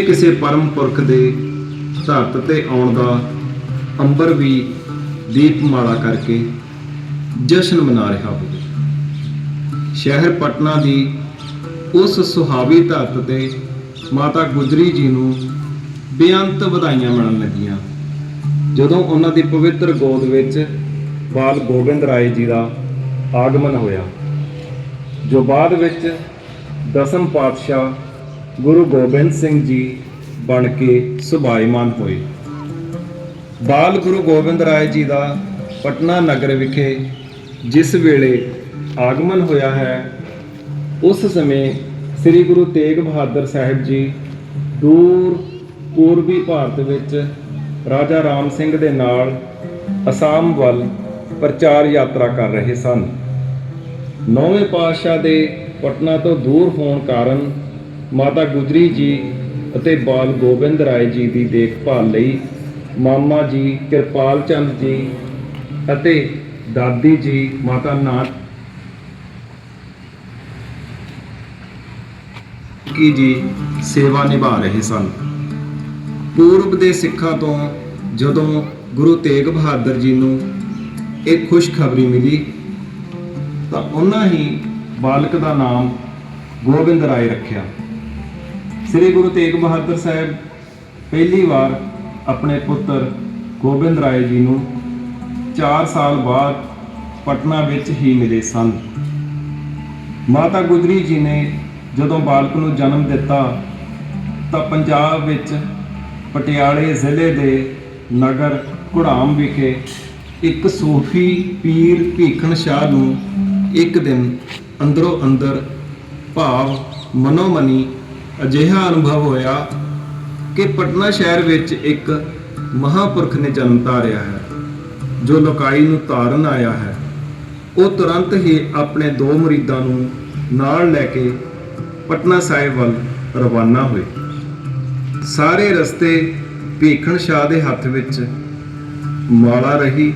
ਕਿਸੇ ਪਰਮ ਪੁਰਖ ਦੇ ਧਰਤ ਤੇ ਆਉਣ ਦਾ ਅੰਬਰ ਵੀ ਦੀਪਮਾਲਾ ਕਰਕੇ ਜਸ਼ਨ ਮਨਾ ਰਿਹਾ ਹੋਵੇ। ਸ਼ਹਿਰ ਪਟਨਾ ਦੀ ਉਸ ਸੁਹਾਵੀ ਧਰਤ ਤੇ ਮਾਤਾ ਗੁਜਰੀ ਜੀ ਨੂੰ ਬੇਅੰਤ ਵਧਾਈਆਂ ਮਿਲਣ ਲੱਗੀਆਂ। ਜਦੋਂ ਉਹਨਾਂ ਦੀ ਪਵਿੱਤਰ ਗੋਦ ਵਿੱਚ ਬਾਲ ਗੋਬਿੰਦ ਰਾਏ ਜੀ ਦਾ ਆਗਮਨ ਹੋਇਆ, ਜੋ ਬਾਅਦ ਵਿੱਚ ਦਸਮ ਪਾਤਸ਼ਾਹ ਗੁਰੂ ਗੋਬਿੰਦ ਸਿੰਘ ਜੀ ਬਣ ਕੇ ਸੁਭਾਈਮਾਨ ਹੋਏ। ਬਾਲ ਗੁਰੂ ਗੋਬਿੰਦ ਰਾਏ ਜੀ ਦਾ ਪਟਨਾ ਨਗਰ ਵਿਖੇ ਜਿਸ ਵੇਲੇ ਆਗਮਨ ਹੋਇਆ ਹੈ, ਉਸ ਸਮੇਂ ਸ੍ਰੀ ਗੁਰੂ ਤੇਗ ਬਹਾਦਰ ਸਾਹਿਬ ਜੀ ਦੂਰ ਪੂਰਬੀ ਭਾਰਤ ਵਿੱਚ ਰਾਜਾ ਰਾਮ ਸਿੰਘ ਦੇ ਨਾਲ ਅਸਾਮ ਵੱਲ ਪ੍ਰਚਾਰ ਯਾਤਰਾ ਕਰ ਰਹੇ ਸਨ। ਨੌਵੇਂ ਪਾਤਸ਼ਾਹ ਦੇ ਪਟਨਾ ਤੋਂ ਦੂਰ ਹੋਣ ਕਾਰਨ ਮਾਤਾ ਗੁਜਰੀ ਜੀ ਅਤੇ ਬਾਲ ਗੋਬਿੰਦ ਰਾਏ ਜੀ ਦੀ ਦੇਖਭਾਲ ਲਈ ਮਾਮਾ ਜੀ ਕਿਰਪਾਲ ਚੰਦ ਜੀ ਅਤੇ ਦਾਦੀ ਜੀ ਮਾਤਾ ਨਾਥ ਕੀ ਜੀ ਸੇਵਾ ਨਿਭਾ ਰਹੇ ਸਨ? ਪੂਰਬ ਦੇ ਸਿੱਖਾਂ ਤੋਂ ਜਦੋਂ ਗੁਰੂ ਤੇਗ ਬਹਾਦਰ ਜੀ ਨੂੰ ਇਹ ਖੁਸ਼ਖਬਰੀ ਮਿਲੀ, ਤਾਂ ਉਹਨਾਂ ਹੀ ਬਾਲਕ ਦਾ ਨਾਮ ਗੋਬਿੰਦ ਰਾਏ ਰੱਖਿਆ। ਸ੍ਰੀ ਗੁਰੂ ਤੇਗ ਬਹਾਦਰ ਸਾਹਿਬ ਪਹਿਲੀ ਵਾਰ ਆਪਣੇ ਪੁੱਤਰ ਗੋਬਿੰਦ ਰਾਏ ਜੀ ਨੂੰ 4 ਸਾਲ ਬਾਅਦ ਪਟਨਾ ਵਿੱਚ ਹੀ ਮਿਲੇ ਸਨ। ਮਾਤਾ ਗੁਜਰੀ ਜੀ ਨੇ ਜਦੋਂ ਬਾਲਕ ਨੂੰ ਜਨਮ ਦਿੱਤਾ, ਤਾਂ ਪੰਜਾਬ ਵਿੱਚ ਪਟਿਆਲੇ ਜ਼ਿਲ੍ਹੇ ਦੇ ਨਗਰ ਘੁੜਾਮ ਵਿਖੇ ਇੱਕ ਸੂਫੀ ਪੀਰ ਭੀਖਣ ਸ਼ਾਹ ਨੂੰ ਇੱਕ ਦਿਨ ਅੰਦਰੋਂ ਅੰਦਰ ਭਾਵ ਮਨੋਮਨੀ ਅਜਿਹਾ ਅਨੁਭਵ ਹੋਇਆ ਕਿ ਪਟਨਾ ਸ਼ਹਿਰ ਵਿੱਚ ਇੱਕ ਮਹਾਪੁਰਖ ਨੇ ਜਨਮ ਧਾਰਿਆ ਹੈ, ਜੋ ਲੋਕਾਈ ਨੂੰ ਤਾਰਨ ਆਇਆ ਹੈ। ਉਹ ਤੁਰੰਤ ਹੀ ਆਪਣੇ ਦੋ ਮਰੀਦਾਂ ਨੂੰ ਨਾਲ ਲੈ ਕੇ ਪਟਨਾ ਸਾਹਿਬ ਵੱਲ ਰਵਾਨਾ ਹੋਏ। ਸਾਰੇ ਰਸਤੇ ਭੀਖਣ ਸ਼ਾਹ ਦੇ ਹੱਥ ਵਿੱਚ ਮਾਲਾ ਰਹੀ